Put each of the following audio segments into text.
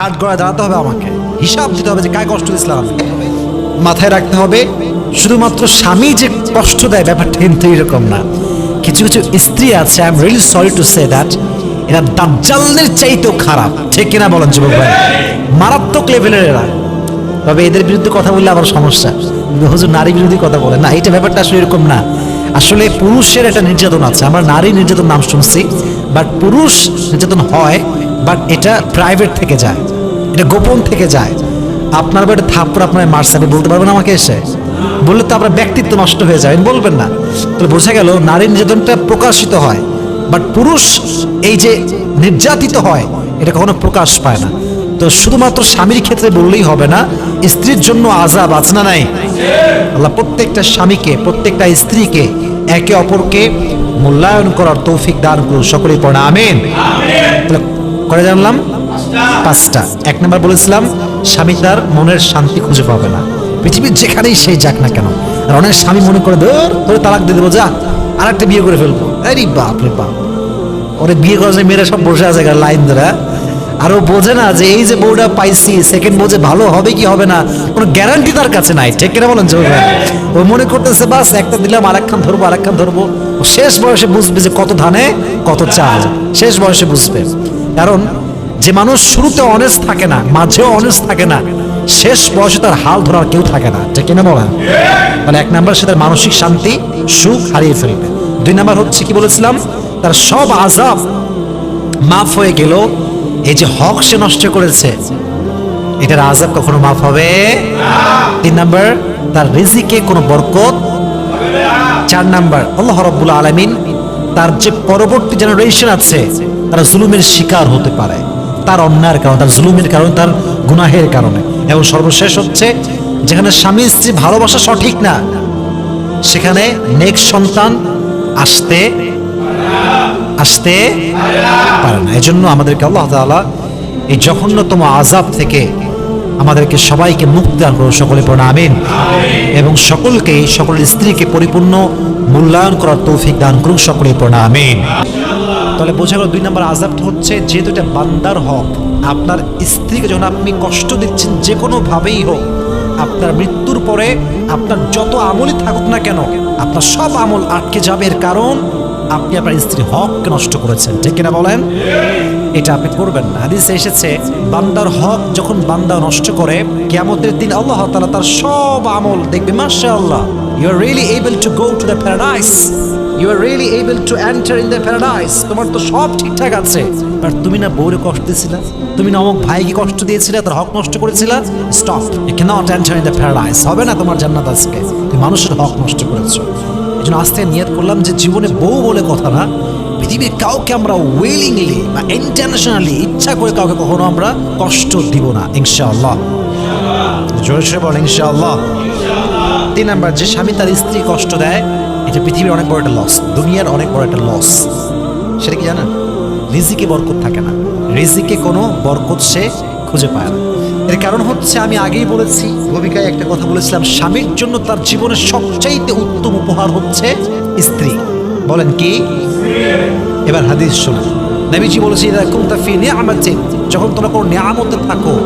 কাঠ গড়ায় দাঁড়াতে হবে আমাকে। হিসাব দিতে হবে যে কায় কষ্ট দিয়েছিলাম মাথায় রাখতে হবে, শুধুমাত্র স্বামী যে কষ্ট দেয়, ব্যাপারটা কিন্তু এরকম না। কিছু কিছু স্ত্রী আছে I am really sorry to say that এরা দাজ্জালের চাইতেও খারাপ। ঠিক কিনা বলেন যুবক ভাই? মারাত্মক লেভেলের এরা। তবে এদের বিরুদ্ধে কথা বললে আবার সমস্যা। হুজুর নারী বিরোধী কথা বলে। না, এটা ব্যাপারটা আসলে এরকম না। আসলে পুরুষের একটা নির্যাতন আছে। আমরা নারী নির্যাতন নাম শুনছি বাট পুরুষ নির্যাতন হয় বাট এটা প্রাইভেট থেকে যায়। এটা গোপন থেকে যায়। আপনার বাড়িতে থাপ্পড় আপনার মারছে, আপনি বলতে পারবেন আমাকে এসে? বললে তো আপনার ব্যক্তিত্ব নষ্ট হয়ে যায় বলবেন না। তাহলে বোঝা গেল নারী নির্যাতনটা প্রকাশিত হয়। বাট পুরুষ এই যে নির্যাতিত হয়, এটা কখনো প্রকাশ পায় না। তো শুধুমাত্র স্বামীর ক্ষেত্রে বললেই হবে না, স্ত্রীর জন্য আজাব আছে না নাই? আল্লাহ প্রত্যেকটা স্বামীকে, প্রত্যেকটা স্ত্রীকে একে অপরকে মূল্যায়ন করার তৌফিক দান করুন। সকলেই পড়া, আমিন। করে জানলাম, পাঁচটা। এক নম্বর বলেছিলাম, স্বামী তার মনের শান্তি খুঁজে পাবে না। পৃথিবীর যেখানেই সেই যাক না কেন আর অনেক স্বামী মনে করে, ধর ধরে তালাক দিয়ে দেবো, যা আর একটা বিয়ে করে ফেলব। আরে বাপ রে বাপ। ওরে বিয়ে করার জন্য মেয়েরা সব বসে আছে লাইন ধরে আর ও বোঝে না যে এই যে বউটা পাইছি সেকেন্ড বোঝে ভালো হবে কি হবে না, কোনো গ্যারান্টি তার কাছে নাই। ঠিক কিনা বলেন, জোর ও মনে করতেছে, বাস, একটা দিলাম আর আরেকখান ধরবো আরেকখান ধরবো। শেষ বয়সে বুঝবে যে কত ধানে, কত চাল। শেষ বয়সে বুঝবে। কারণ যে মানুষ শুরুতে অনেস্ট থাকে না, মাঝেও অনেস্ট থাকে না, শেষ বয়সে তার হাল ধরার কেউ থাকে না। ঠিক কিনা বলেন? মানে এক নাম্বার সে তার মানসিক শান্তি, সুখ হারিয়ে ফেলবে। দুই নাম্বার হচ্ছে কি বলেছিলাম? তার সব আজাব মাফ হয়ে গেল। এই যে হক সে নষ্ট করেছে, এটার আজাব কখনো মাফ হবে? তিন নাম্বার, তার রিজিকে কোনো বরকত? চার নাম্বার, আল্লাহ রব্বুল আলমিন তার যে পরবর্তী জেনারেশন আছে তারা জুলুমের শিকার হতে পারে। তার অন্যায়ের কারণে, তার জুলুমের কারণে, তার গুনাহের কারণে। এবং সর্বশেষ হচ্ছে, যেখানে স্বামী স্ত্রী ভালোবাসা সঠিক না, সেখানে নেক্সট সন্তান আসতে আসতে পারে না। জন্য আমাদেরকে আল্লাহ তাআলা এই জঘন্যতম আজাব থেকে আমাদেরকে সবাইকে মুক্তি দান করুন, সকলে পড়া আমিন। এবং সকলকে, সকলের স্ত্রীকে পরিপূর্ণ মূল্যায়ন করার তৌফিক দান করুন, সকলে পড়া আমিন। তাহলে বোঝা গেল দুই নম্বর আজাবটা হচ্ছে যেহেতু এটা বান্দার হক, আপনার স্ত্রীকে যখন আপনি কষ্ট দিচ্ছেন যে কোনো ভাবেই হোক, আপনার মৃত্যুর পরে আপনার যত আমলই থাকুক না কেন, আপনার সব আমল আটকে যাবে। এর কারণ, আপনি আপনার স্ত্রীর হককে নষ্ট করেছেন। ঠিক কিনা বলেন? এটা আপনি করবেন না। হাদিসে এসেছে, বান্দার হক যখন বান্দা নষ্ট করে, কিয়ামতের দিন আল্লাহ তাআলা তার সব আমল দেখবে, মাশাআল্লাহ you are really able to go to the paradise you are really able to enter in the paradise তোমার তো সব ঠিকঠাক আছে। বাট তুমি না বউরে কষ্ট দিয়েছিলে? তুমি না অমুক ভাইকে কষ্ট দিয়েছিলে? তার হক নষ্ট করেছিলে? Stop you can't enter in the paradise হবে না তোমার জান্নাত আজকে। তুমি মানুষের হক নষ্ট করেছ। এই জন্য আস্তে নিয়ত করলাম যে জীবনে বউ বলে কথা না। পৃথিবীর কাউকে আমরা উইলিংলি বা ইন্টারন্যাশনালি ইচ্ছা করে কাউকে কখনো আমরা কষ্ট দিব না, ইনশাআল্লাহ। জোরে সরে বল ইনশাআল্লাহ। তিন নাম্বার, যে স্বামী তার স্ত্রী কষ্ট দেয় এটা পৃথিবীর অনেক বড় একটা লস দুনিয়ার অনেক বড় একটা লস সেটা কি জানেন? রিজিকে বরকত থাকে না। রিজিকে কোনো বরকত সে খুঁজে পায় না। এর কারণ হচ্ছে আমি আগেই বলেছি, ভূমিকায় একটা কথা বলেছিলাম, স্বামীর জন্য তার জীবনের সবচাইতে উত্তম উপহার হচ্ছে স্ত্রী। বলেন কি? এবার হাদিস শুনুন। নবীজি বলেছে এরকম যখন তোমরা কোনো নিয়ামতে থাকো,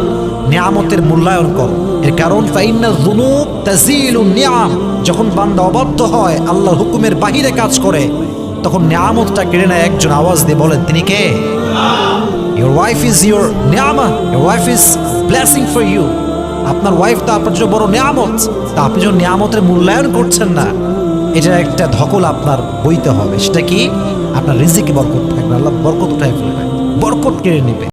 নিয়ামতের মূল্যায়ন করো। এর কারণ, ফাইন্না যুনুব তাজিলু নিয়াম যখন বান্দা অবাধ্য হয়, আল্লাহর হুকুমের বাহিরে কাজ করে, তখন নিয়ামতটা কেড়ে নেয় একজন আওয়াজ দিয়ে বলেন, তিনি কে? Your wife is your নিয়ামা your wife is blessing for you আপনার ওয়াইফ তো আপনার জন্য বড় নিয়ামত, তা আপনি যখন নিয়ামতের মূল্যায়ন করছেন না এটা একটা ধকল আপনার বইতে হবে। সেটা কি? আপনার রিজিকে বরকত থাকবে, আল্লাহ বরকত উঠায় ফেলবে বরকত কেড়ে নেবে।